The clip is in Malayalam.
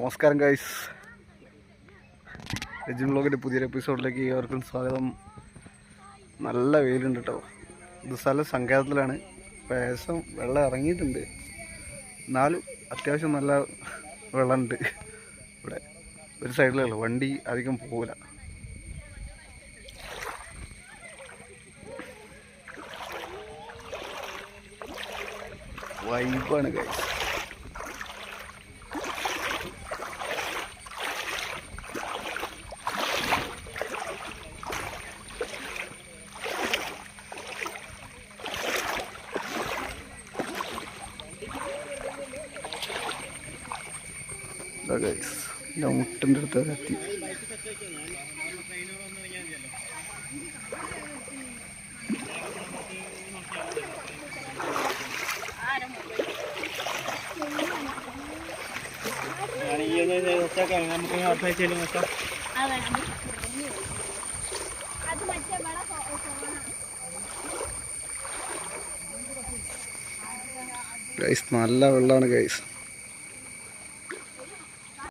നമസ്കാരം ഗൈസ് രജിൻ ബ്ലോഗിന്റെ പുതിയൊരു എപ്പിസോഡിലേക്ക് ഏവർക്കും സ്വാഗതം. നല്ല വെയിലുണ്ട് കേട്ടോ ഇത് സ്ഥലം സങ്കേതത്തിലാണ്. പേശം വെള്ളം ഇറങ്ങിയിട്ടുണ്ട്. എന്നാലും അത്യാവശ്യം നല്ല വെള്ളമുണ്ട്. ഇവിടെ ഒരു സൈഡിലേ വണ്ടി അധികം പോകില്ല വൈബാണ് ഗൈസ് ഗൈസ് അടുത്ത് എത്തി. നല്ല വെള്ളമാണ് ഗൈസ്